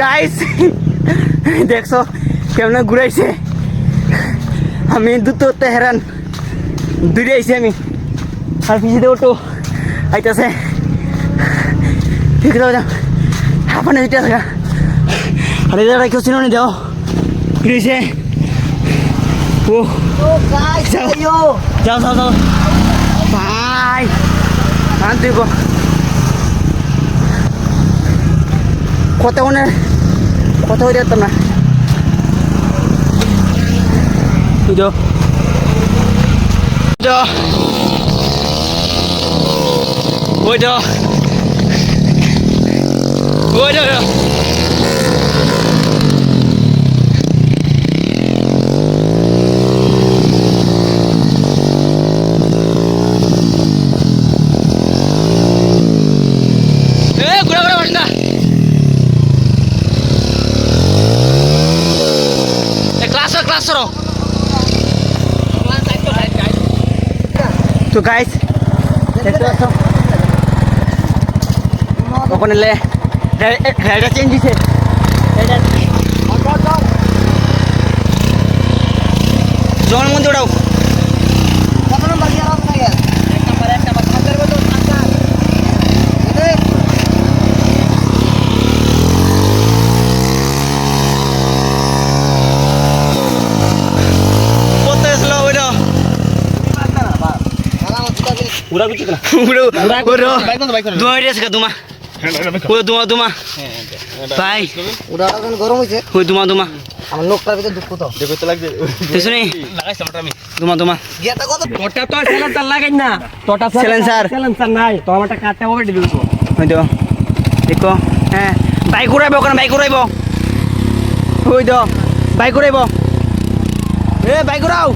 Guys দেখছ কেমন ঘুরাইছে? আমি দুটো তেহরান দূরে আইছি আমি। আর পিছিয়ে ওটো আইতাছে। ঠিক আছে হাফানে দিতে থাকা আর এদের কেউ ছিল না? যাও। ও। যাও। যাও যাও যাও। ভাই আন তুই গো কত হয়ে যেত না। বুঝো বুঝো বুঝো বুঝো এ ঘুরা ঘুরা বাসনা এ করো তো গাইস দেখতে পাচ্ছ? ওখানে হেডা চেঞ্জ দিছে জল মধ্যে ওটাও কত আসলো ওইটা পুরা কিছু না উড়ো উড়ো দুমা। রেস কা দুমা ও দুমা দুমা। ভাই গরম হয়েছে ওই দুমা দুমা। আমার লোকটার ভিতরে দুঃখ তো। দেখো তো লাগছে দেখছ লাগাইছ মোটা আমি দুমা দুমা। গিয়াটা কত তোটা তো সিলেন্সার লাগাই না। তোটা Silencer. সিলেন্সার নাই। তো আমারটা কাটতে হবে দিবি ওই তো। দেখো। হ্যাঁ। বাইক উড়াইব ওখানে বাইক উড়াইব ওই তো। বাইক উড়াইব এ বাইক উড়াও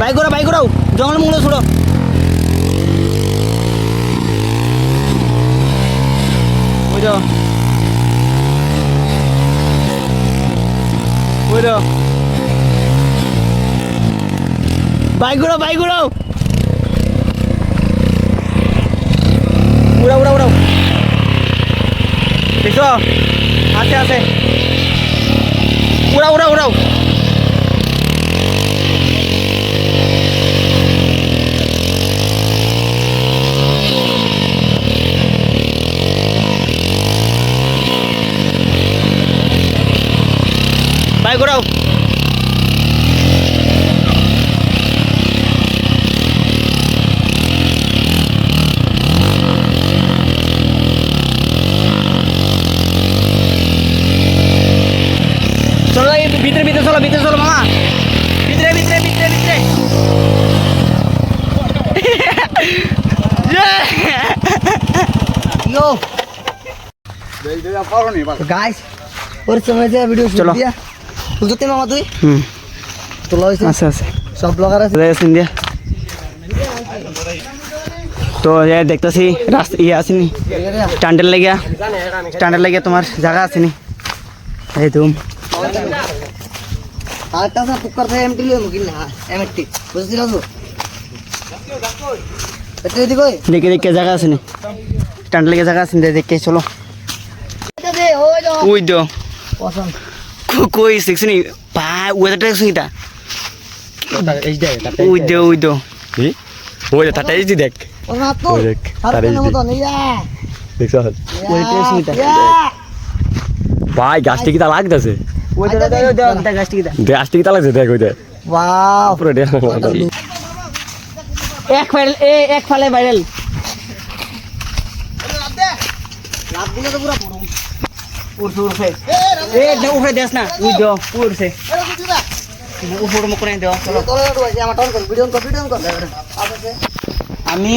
বাইক উড়াও বাইক উড়াও জঙ্গল মুঙ্গল ছুড়ো। ওই তো বাইক উড়াও বাইক উড়াও উড়াও উড়াও উড়াও। দেখছ আছে আছে উড়াও উড়াও উড়াও বাইক উড়াও চলো এই ভিতরে ভিতরে চলো ভিতরে চলো মামা ভিতরে ভিতরে ভিতরে ভিতরে ইয়ো গাইস ওর সময় যে ভিডিও শুট চলো। দিয়া বুঝতে মামা তুই হুম তোলা হয়েছে আছে আছে সব ব্লগার আছে ইন্ডিয়া তো এ দেখতেছি রাস্তা ইয়ে আসেনি স্ট্যান্ডের লেগে স্ট্যান্ডের লেগে তোমার জায়গা আসেনি এই তুমি আরেকটা আছে কুকার থেকে এমটি লিয়ে মুকিল না এমটি বুঝছিস তো দেখে দেখে জায়গা আসেনি স্ট্যান্ডের লেগে জায়গা আসেনি দেখে চলো। দে ওই ওই তো। কই দেখছি নি? পা ওয়েদারটা দেখছি এটা ওই দো ওই দো। ওই যে তাটা এই দেখ। ও না তো ওই দেখ, তার এই দেখছ? ওইটা ভাই গাছটি কি তা লাগতেছে? ওই দো ওই দো গাছটি কিটা গাছটি তা লাগছে দেখ। ওই দেখ ওয়াও। পুরো দেখ এক ফাইল এ এক ফালে ভাইরাল লাভ দিলে তো পুরো পড়ুম উড়ছে উড়ছে এ দে উড়ে দেস না ওই দো উড়ছে উপর মুখ করে দাও চলো। আমার টান কর ভিডিও কর ভিডিও কর আমি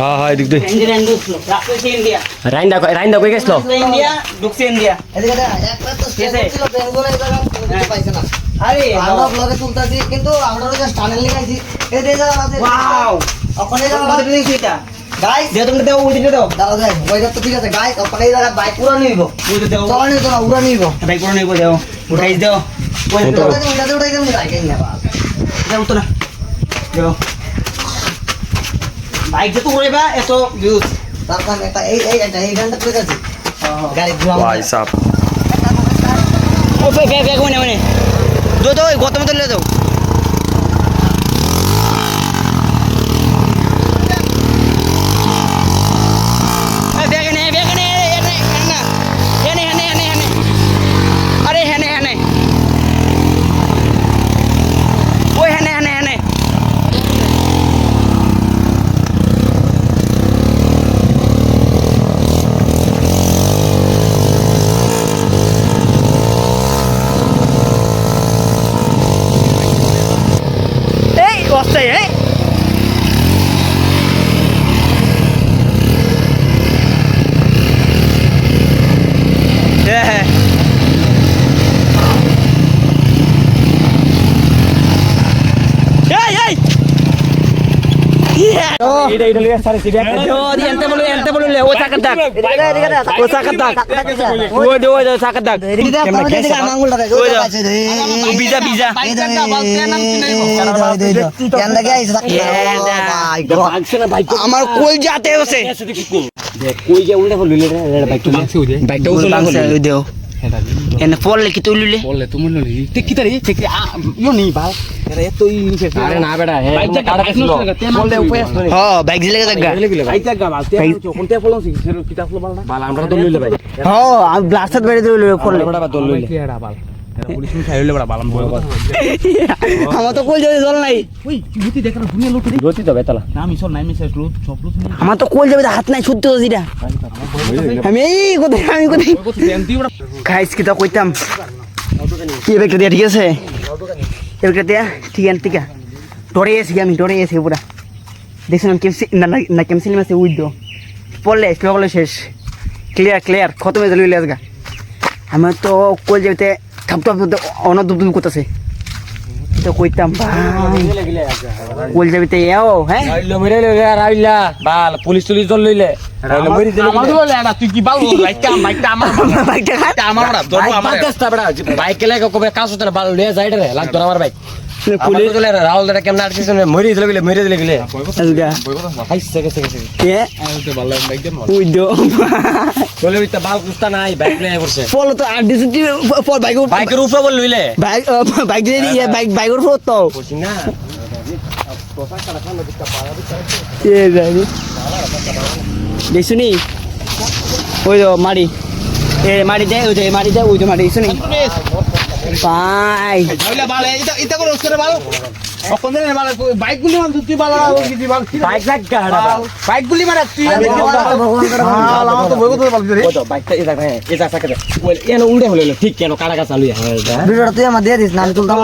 হ্যাঁ হ্যাঁ এদিক দে ফেঙ্গি এনে ছিল রাস্তা ইন্ডিয়া রাইন্দা রাইন্দা কই গেছলো ইন্ডিয়া ঢুকছে ইন্ডিয়া এদিকে একটা তো ছিল বেঙ্গলে এই কিছু পাইছে না আরে আমরা ব্লগে তুলতাছি কিন্তু আমরা জাস্ট টানেল লিখাইছি এই যে জায়গা আছে ওয়াও ওখানে এই জায়গা কত দিন গাইস দে তুমি দাও ওই দিকে দাও দাঁড়া ওইটা তো ঠিক আছে গাইস ওখানে এই বাইক পুরো নিব দাও চলা নিব না উড়া নিব ভাই কোন নেই দাও উঠাই দাও দাও উঠাই দেবো বাইকে নিয়ে দাও না দাও বাইক যে তো উড়াইবা এত ভিউজ তারপর এটা এই এই এটা এই গানটা করে আছে গাড়ি ধোয়া ভাই সাপ? ও ফে ফে ফে কোনে কোনে দো দো গত মতো লে দাও 真人。আমার কোল যাতে আছে। কই যে উল্টা ফুল লিলে রে বাইক তো মানছে ওই বাইকটা উল্টা দেও এনে পড়লে কি তুলিলে বললে তুমি লুলি তে কি তারি? তে কি ইও নি বা এ তো ই নিছে আরে না বেটা হে বাইক কাটা ছিল। বললে উপায় আছে হ বাইক জিলে জায়গা। বাইক জায়গা বালতে কোন তে ফলন সির কিতা ফলো বাল বাল আমরা তো লইলে ভাই হ আমি ব্লাস্টার বেড়ে দিলে পড়লে। বড় বা দল কি এড়া বাল? আমরা তো কোল যাবে জল নাই। রতি তো বেতলা। আমার তো কোল যাবে হাত নাই যেটা আমি এই কোথায় আমি কোথায়? খাইস কি তা কইতাম? কি বেগটা দিয়া ঠিক আছে? দিয়া ঠিক আছে ঠিক আছে। ডরে আমি ডরে গেছি পুরা। দেখছিলাম কেমসি না কেমসিলি মাসে উইড। দো পড়লে স্লো শেষ। ক্লিয়ার ক্লিয়ার খতম হয়ে গেল লেসগা আমার তো কোল যেতে টাপ অনেক দুপ দুপ করতেছে তো কইতাম ভাই কোল যাবিতে এও হ্যাঁ রাইলো মেরে লইলে রাইলা বাল পুলিশ তুলিশ দল লইলে রাইলো মেরে দিলে আমার তো লইলে তুই কি বাল বাইকটা বাইকটা আমার বাইকটা খায় আমার বড় আমার বাইক কে কবে কাজ হতে বাল লইয়া যাইডে রে লাগ আমার বাইক পুলিশ দলে রাহুল দাদা কেমন আটকিছ মরি দিলে গেলে মরি দিলে গেলে আজগা আইছে গেছে গেছে কে? উইড দো চলে বিতা বাল কুস্তা নাই বাইক লইয়া করছে ফলো তো আর ডিসিটি ফল বাইক বাইকের উপরে বল লইলে। বাইক বাইক দিয়ে দিয়ে বাইক বাইকের ফলো তো বুঝছি না। এ জানি। দেখছুনি? ওই তো মারি এ মারি দে ওই মারি দে ওই যে মারি দেখছুনি? ভাই। এটা এন উড়ে হলো ঠিক কেন? কাড়া কাটা চালু হ্যাঁ তুই আমার দিয়ে দিস না আমি তুলতাম